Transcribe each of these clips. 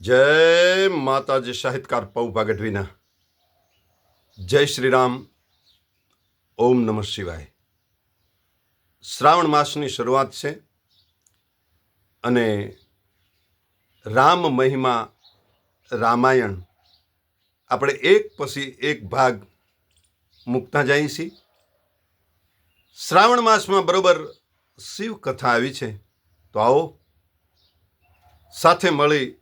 જય માતાજી સાહિત્યકાર પૌભા ગઢવીના જય શ્રી રામ ઓમ નમઃ શિવાય. શ્રાવણ માસની શરૂઆત છે અને રામ મહિમા રામાયણ આપણે એક પછી એક ભાગ મૂકતા જઈએ છીએ. શ્રાવણ માસમાં બરોબર શિવ કથા આવી છે. તો આવો સાથે મળી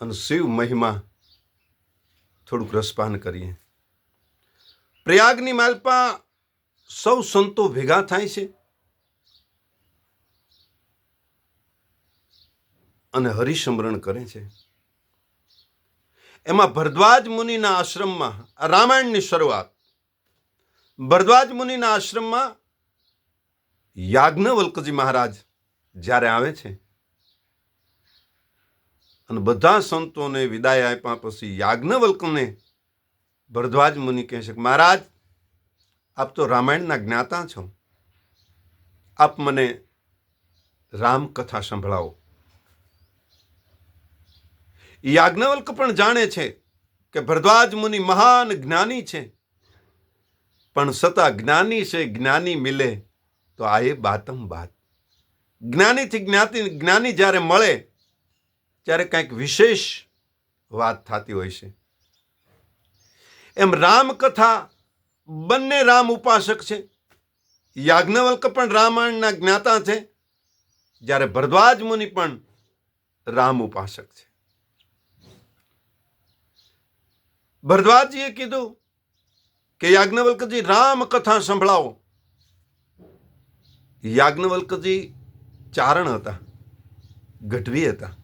અને શિવ મહિમા થોડુંક રસપાન કરીએ. પ્રયાગની માલપા સૌ સંતો ભેગા થાય છે અને હરિસમરણ કરે છે. એમાં ભરદ્વાજ મુનિના આશ્રમમાં રામાયણની શરૂઆત. ભરદ્વાજ મુનિના આશ્રમમાં યાજ્ઞવલ્કજી મહારાજ જ્યારે આવે છે અને બધા સંતોને વિદાય આપ્યા પછી યાજ્ઞવલ્કને ભરદ્વાજ મુનિ કહે છે કે, મહારાજ, આપ તો રામાયણના જ્ઞાતા છો. આપ મને રામકથા સંભળાવો. યાજ્ઞવલ્ક પણ જાણે છે કે ભરદ્વાજ મુનિ મહાન જ્ઞાની છે. પણ છતાં જ્ઞાની છે, જ્ઞાની મિલે તો આ એ બાતમ બાત જ્ઞાનીથી જ્ઞાતિ, જ્ઞાની જ્યારે મળે ત્યારે કંઈક વિશેષ વાત થતી હોય છે. એમ રામકથા બંને રામ ઉપાસક છે. યાજ્ઞવલ્ક પણ રામાયણના જ્ઞાતા છે. જ્યારે ભરદ્વાજ મુનિ પણ રામ ઉપાસક છે. ભરદ્વાજજીએ કીધું કે યાજ્ઞવલ્કજી રામ કથા સંભળાવો. યાજ્ઞવલ્કજી ચારણ હતા, ગઢવી હતા.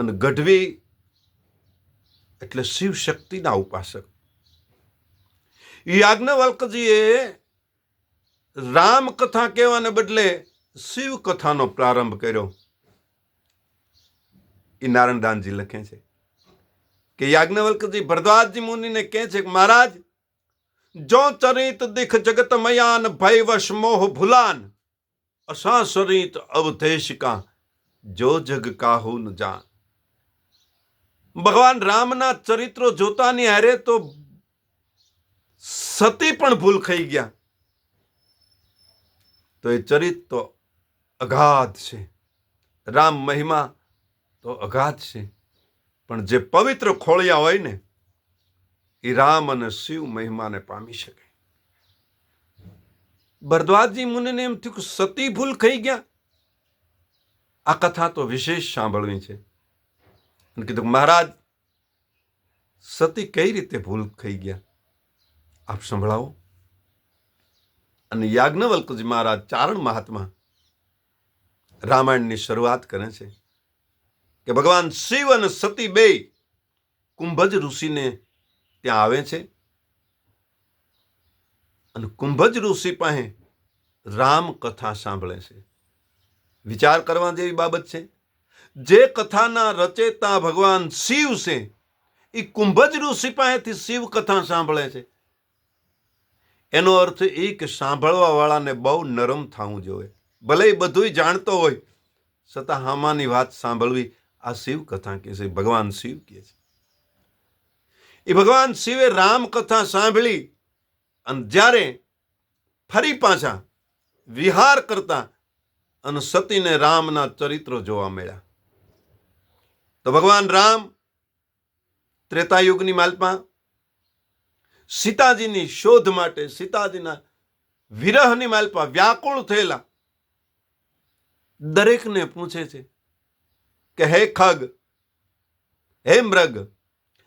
અને ગઢવી એટલે શિવ શક્તિના ઉપાસક. યાજ્ઞવલ્કજીએ રામ કથા કહેવાને બદલે શિવ કથાનો પ્રારંભ કર્યો. એ નારાયણદાનજી લખે છે કે યાજ્ઞવલ્કજી ભરદ્વાજજી મુનિને કહે છે કે મહારાજ, જો ચરિત દિખ જગત મયાન, ભયવશ મોહ ભૂલાન અસા સરિત અવધેશિકા જો જગ કાહુ ન જાન. ભગવાન રામના ચરિત્રો જોતાની હારે તો સતી પણ ભૂલ ખાઈ ગયા. તો એ ચરિત તો અગાધ છે. રામ મહિમા તો અગાધ છે. પણ જે પવિત્ર ખોળિયા હોય ને એ રામ અને શિવ મહિમાને પામી શકે. ભરદ્વાજજી મુનિને એમ થયું કે સતી ભૂલ ખાઈ ગયા. આ કથા તો વિશેષ સાંભળવી છે. અને કીધું મહારાજ, સતી કઈ રીતે ભૂલ થઈ ગયા? આપ સંભળાવો. અને યાજ્ઞવલ્કજી મહારાજ ચારણ મહાત્મા રામાયણની શરૂઆત કરે છે કે ભગવાન શિવ અને સતી બે કુંભજ ઋષિને ત્યાં આવે છે અને કુંભજ ઋષિ પાસે રામ કથા સાંભળે છે. વિચાર કરવા જેવી બાબત છે. જે કથાના રચેતા ભગવાન શિવ છે એ કુંભજ પાસેથી શિવ કથા સાંભળે છે. એનો અર્થ એ કે સાંભળવા વાળાને બહુ નરમ થવું જોઈએ. ભલે એ બધુંય જાણતો હોય, છતાં હામાની વાત સાંભળવી આ શિવ કથા કે છે, ભગવાન શિવ કહે છે. એ ભગવાન શિવે રામ કથા સાંભળી અને જ્યારે ફરી પાછા વિહાર કરતા અને સતીને રામના ચરિત્રો જોવા મળ્યા. તો ભગવાન રામ ત્રેતાયુગની માલપા સીતાજીની શોધ માટે, સીતાજીના વિરહની માલપા વ્યાકુળ થયેલા દરેકને પૂછે છે કે, હે ખગ, હે મૃગ,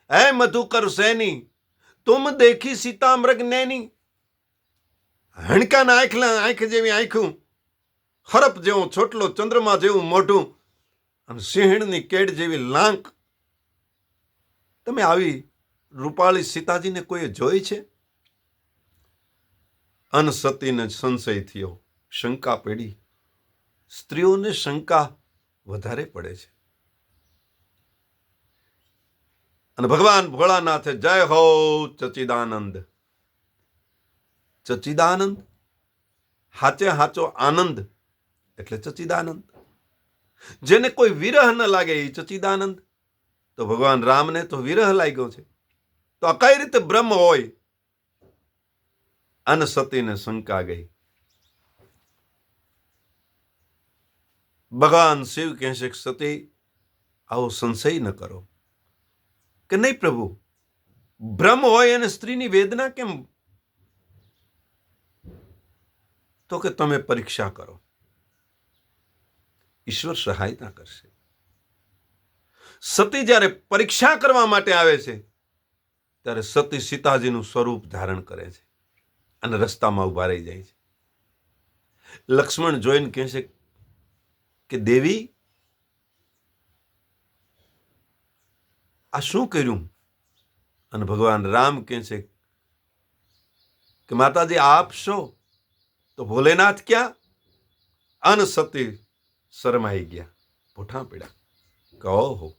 હે મધુકર સૈની, તુમ દેખી સીતા મૃગ નૈની? હણકાના આંખલા આંખ જેવી આંખું, હરપ જેવું છોટલો ચંદ્રમા જેવું મોઢું અને સિંહણની કેડ જેવી લાંક. તમે આવી રૂપાળી સીતાજીને કોઈએ જોઈ છે? અનસતીને સંશય થયો. શંકા પડી. સ્ત્રીઓને શંકા વધારે પડે છે. અને ભગવાન ભોળાનાથે જય હો ચચિદાનંદ. ચચિદાનંદ? હાચે હાચો આનંદ એટલે ચચિદાનંદ. જેને કોઈ વિરહ ન લાગે એ ચચિદાનંદ. તો ભગવાન રામને તો વિરહ લાગ્યો છે. તો આ કઈ રીતે બ્રહ્મ હોય? અને સતીને શંકા ગઈ. ભગવાન શિવ કહેશે સતી, આવો સંશય ન કરો. કે નહીં પ્રભુ, બ્રહ્મ હોય અને સ્ત્રીની વેદના કેમ? તો કે તમે પરીક્ષા કરો. ઈશ્વર સહાયતા કરશે. સતી જ્યારે પરીક્ષા કરવા માટે આવે છે, ત્યારે સતી સીતાજીનું સ્વરૂપ ધારણ કરે છે અને રસ્તામાં ઊભા રહી જાય છે. લક્ષ્મણ જોઈને કહે છે કે, દેવી, આ શું કર્યું? અને ભગવાન રામ કહે છે કે, માતાજી, આપ શો તો ભોલેનાથ ક્યાં? અન સતી શરમાઈ ગયા. પોઠા પીડા. કે ઓહો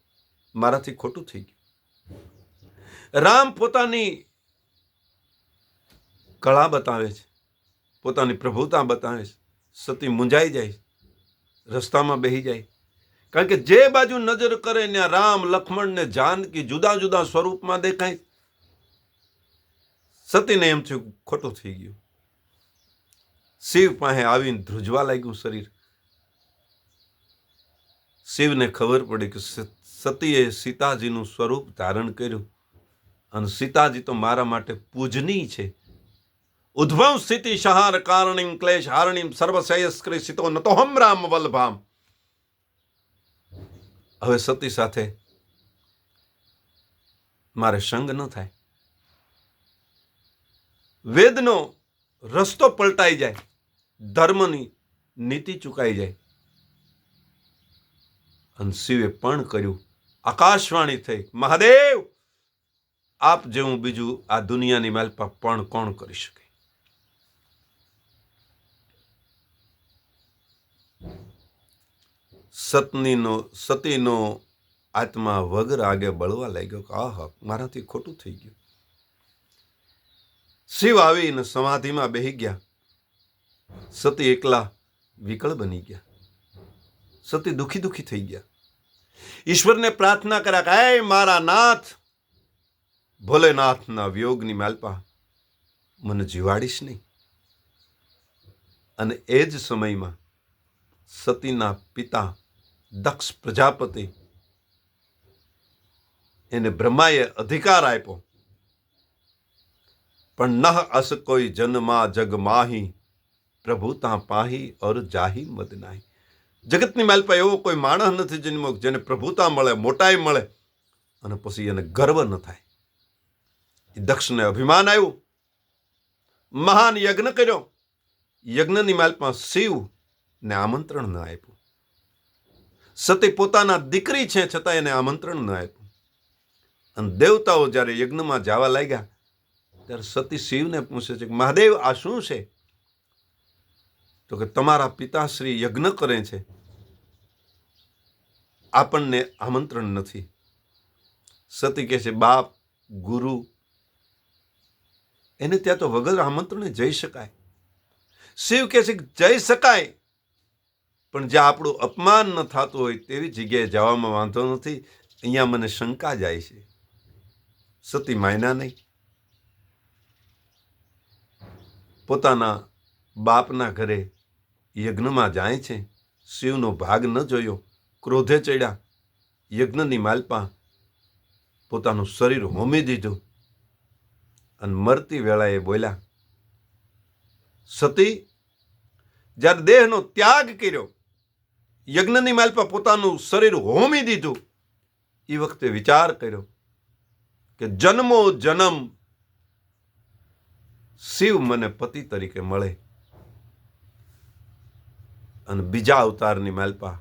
મારાથી ખોટું થઈ ગયું. રામ પોતાની કળા બતાવે છે, પોતાની પ્રભુતા બતાવે છે, સતી મુંજાઈ જાય રસ્તામાં બેહી જાય કારણ કે જે બાજુ નજર કરે ત્યાં રામ, લક્ષ્મણ ને જાનકી જુદા જુદા સ્વરૂપમાં દેખાય સતીને એમ થયું ખોટું થઈ ગયું. શિવ પાસે આવીને ધ્રુજવા લાગ્યું શરીર. શિવને ખબર પડી કે સતીએ સીતાજીનું સ્વરૂપ ધારણ કર્યું. અને સીતાજી તો મારા માટે પૂજનીય છે. ઉદ્ભવ સ્થિતિ સહાર કારણીમ ક્લેશ હારણીમ સર્વશ્રેયસ્કરી સીતો નતો હમ રામ વલ્ભામ. હવે સતી સાથે મારે સંગ ન થાય. વેદનો રસ્તો પલટાઈ જાય. ધર્મની નીતિ ચૂકાઈ જાય. અને શિવે પણ કર્યું. આકાશવાણી થઈ. મહાદેવ! આપ જેવું બીજું આ દુનિયાની માલપા પણ કોણ કરી શકે? સતનીનો, સતીનો આત્મા વગર આગે બળવા લાગ્યો કે, આહ, મારાથી ખોટું થઈ ગયું. શિવ આવીને સમાધિમાં બેહી ગયા. સતી એકલા વિકળ બની ગયા. સતી દુઃખી દુખી થઈ ગયા. ઈશ્વરને પ્રાર્થના કર્યા કે મારા નાથ, ભોલેનાથના વિયોગની માલપા મને જીવાડીશ નહીં. અને એ જ સમયમાં સતીના પિતા દક્ષ પ્રજાપતિ એને બ્રહ્માએ અધિકાર આપ્યો. પણ નહ અસ કોઈ જન્મા જગમાહી પ્રભુ તાં પાહી ઓર જાહી મદ નાહી. જગતની માલપા એવો કોઈ માણસ નથી જન્મો જેને પ્રભુતા મળે, મોટાઈ મળે, અને પછી એને ગર્વ ન થાય. એ દક્ષને અભિમાન આવ્યું મહાન યજ્ઞ કર્યો. યજ્ઞની માલપમાં શિવ ને આમંત્રણ ન આપ્યું. સતી પોતાના દીકરી છે છતાં એને આમંત્રણ ન આપ્યું. અને દેવતાઓ જ્યારે યજ્ઞમાં જવા લાગ્યા, ત્યારે સતી શિવને પૂછે છે કે, મહાદેવ, આ શું છે? તો કે તમારા પિતાશ્રી યજ્ઞ કરે છે. આપણને આમંત્રણ નથી. સતી કહે છે, બાપ, ગુરુ, એને ત્યાં તો વગર આમંત્રણે જઈ શકાય. શિવ કહે છે જઈ શકાય, પણ જ્યાં આપણું અપમાન ન થતું હોય તેવી જગ્યાએ જવામાં વાંધો નથી. અહીંયા મને શંકા જાય છે. સતી માયના નહીં. પોતાના બાપના ઘરે યજ્ઞમાં જાય છે. શિવનો ભાગ ન જોયો. ક્રોધે ચડ્યા. યજ્ઞની માલપા પોતાનું શરીર હોમી દીધું અને મરતી વેળાએ બોલ્યા, સતી, જ્યારે દેહનો ત્યાગ કર્યો, યજ્ઞની માલપા પોતાનું શરીર હોમી દીધું. એ વખતે વિચાર કર્યો કે જન્મો જન્મ શિવ મને પતિ તરીકે મળે. અને બીજા અવતારની માલપા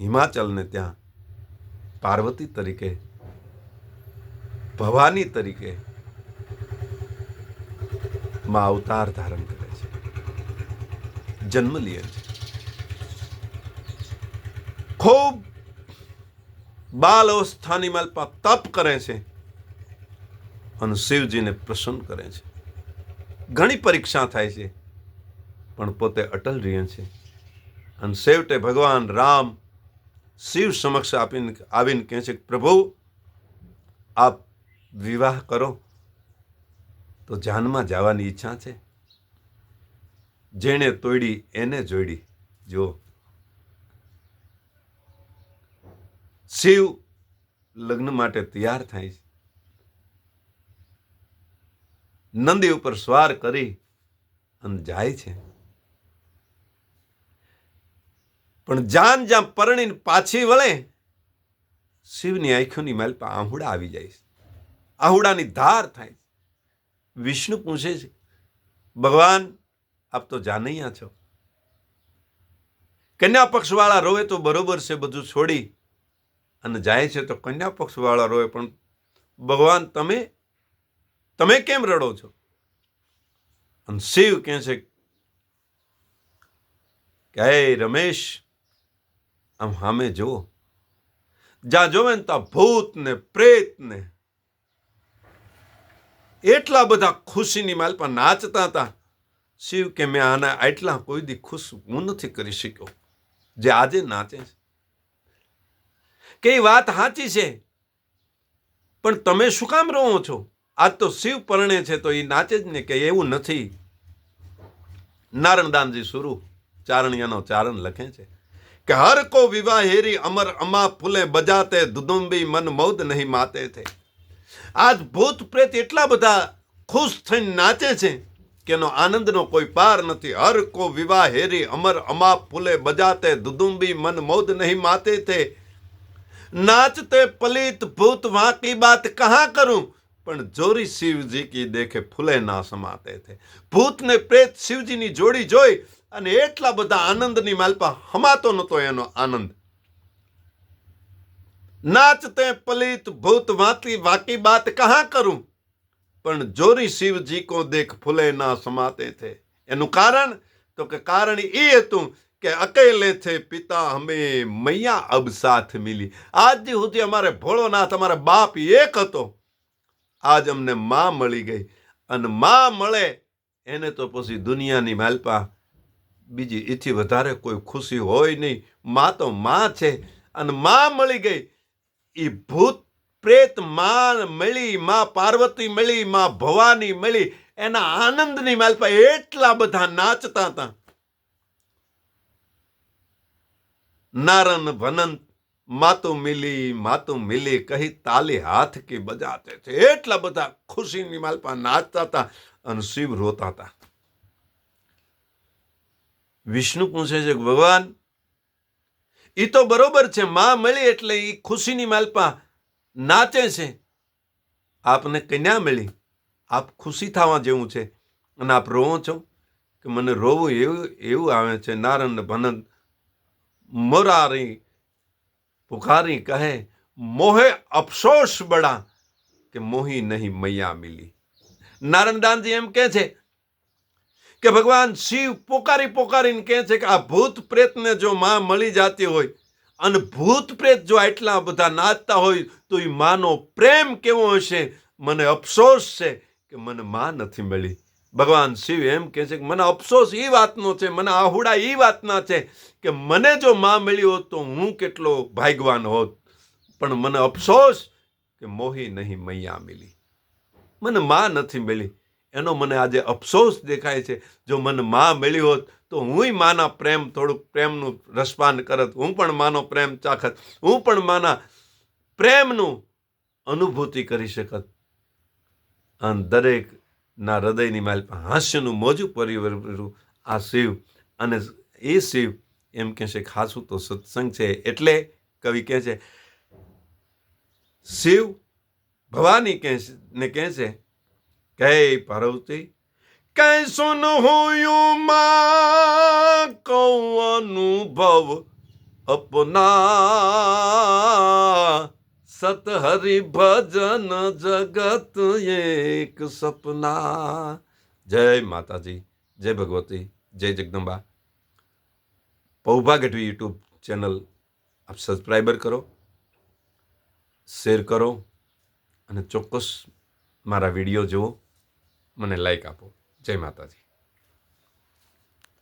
હિમાચલને ત્યાં પાર્વતી તરીકે, ભવાની તરીકે માં અવતાર ધારણ કરે છે. જન્મ લે છે. ખૂબ બાલ અવસ્થાની માલપા તપ કરે છે અને શિવજીને પ્રસન્ન કરે છે. ઘણી પરીક્ષા થાય છે, પણ પોતે અટલ રહે છે. અને છેવટે ભગવાન રામ શિવ સમક્ષ આપીને આવીને કહે છે પ્રભુ, આપ વિવાહ કરો. તો જાનમાં જવાની ઈચ્છા છે. જેણે તોડી, એને જોડી. જો શિવ લગ્ન માટે તૈયાર થાય છે. નંદી ઉપર સ્વાર કરી અને જાય છે. પણ જાન જ્યાં પરણીને પાછી વળે, શિવની આંખોની માલપા આહુડા આવી જાય છે. આહુડાની ધાર થાય વિષ્ણુ પૂછે છે, ભગવાન, આપ તો જાનૈયા છો. કન્યા પક્ષવાળા રોવે તો બરોબર છે બધું છોડી, અને જાય છે તો કન્યા પક્ષવાળા રોવે, પણ ભગવાન, તમે તમે કેમ રડો છો? અને શિવ કહે છે, કે રમેશ આમ સામે જુઓ જ્યાં જોવે ને ત્યાં ભૂત ને પ્રેત ને એટલા બધા ખુશીની માલ પણ નાચતા હતા. શિવ કે મેં આના આટલા કોઈ દી ખુશ હું નથી કરી શક્યો. જે આજે નાચે છે. કે વાત સાચી છે. પણ તમે શું કામ રહો છો? આજ તો શિવ પરણે છે તો એ નાચે જ ને કે એવું નથી. નારણદાનજી સુરુ ચારણિયાનો ચારણ લખે છે. કે હર કો વિવાહેરી અમર અમા ફૂલે બજાતે, દુદુંબી મન મૌદ નહીં માતે થે. આજ ભૂત પ્રેત એટલા બધા ખુશ થઈને નાચે છે કે એનો આનંદનો કોઈ પાર નથી. હર કો વિવાહેરી અમર અમા ફૂલે બજાતે, દુદુંબી મન મૌદ નહીં માતે થે. નાચતે પલિત ભૂત વાંકી બાત કહા કરું, પણ જોરી શિવજી કી દેખે ફૂલે ના સમાતે થે. ભૂત ને પ્રેત શિવજીની જોડી જોઈ અને એટલા બધા આનંદની માલપા હમાતો નતો એનો આનંદ. નાચતે પલિત ભૂત વાતી વાકી બાત કહા કરું? પણ જોરી શિવજી કો દેખ ફૂલે ના સમાતે થે. એનું કારણ? તો કે કારણ એ હતું કે અકેલે થે પિતા હમે મૈયા અબ સાથ મિલી. આજ સુધી અમારે ભોળોનાથ, અમારા બાપ એક હતો. આજ અમને માં મળી ગઈ. અને માં મળે, એને તો પછી દુનિયાની માલપા બીજી એથી વધારે કોઈ ખુશી હોય નહીં. માં તો માં છે અને માં મળી ગઈ. એ ભૂત પ્રેતમાં મળી, માં પાર્વતી મળી, માં ભવાની મળી. એના આનંદની માલપા એટલા બધા નાચતા હતા. નારન ભનંત માતું મિલી માતું મિલી કહી તાલી હાથ કે બજાતે છે. એટલા બધા ખુશીની માલપા નાચતા હતા અને શિવ રોતા હતા. વિષ્ણુ પૂછે છે ભગવાન એ તો બરોબર છે, માં મળી એટલે એ ખુશીની માલપા નાચે છે. આપને કન્યા મળી? આપ ખુશી થવા જેવું છે. અને આપ રોવો છો? કે મને રોવું એવું એવું આવે છે. નારણ ભનંત મોરારી પુકારી કહે, મોહે અફસોસ બડા કે મોહી નહીં મૈયા મિલી. નારણદાનજી એમ કહે છે કે ભગવાન શિવ પોકારી પોકારીને કહે છે કે આ ભૂત પ્રેતને જો માં મળી જતી હોય, અને ભૂત પ્રેત જો આટલા બધા નાચતા હોય, તો એ માનો પ્રેમ કેવો હશે? મને અફસોસ છે કે મને માં નથી મળી. ભગવાન શિવ એમ કહે છે કે મને અફસોસ એ વાતનો છે, મને આહુડા એ વાતના છે કે મને જો માં મળી હોત તો હું કેટલો ભાગ્યવાન હોત. પણ મને અફસોસ કે મોહી નહીં મૈયા મિલી. મને માં નથી મળી. એનો મને આજે અફસોસ દેખાય છે. જો મને માં મળી હોત તો હુંય માના પ્રેમ, થોડુંક પ્રેમનું રસપાન કરત. હું પણ માનો પ્રેમ ચાખત. હું પણ માના પ્રેમનું અનુભૂતિ કરી શકત. અને દરેક ના હૃદયની માલ હાસ્યનું મોજું પરિવર્તન આ શિવ અને એ શિવ એમ કહે છે ખાસું તો સત્સંગ છે એટલે કવિ કહે છે, શિવ ભવાની કહે ને કહે છે કહે પાર્વતી કૈસો ન હોયું માં કૌ અનુભવ અપના. સતહરિ ભજન જગત એક સપના. જય માતાજી, જય ભગવતી, જય જગદંબા. પૌભા યુટ્યુબ ચેનલ આપ સબસ્ક્રાઈબર કરો, શેર કરો અને ચોક્કસ મારા વીડિયો જુઓ. મને લાઈક આપો. જય માતાજી.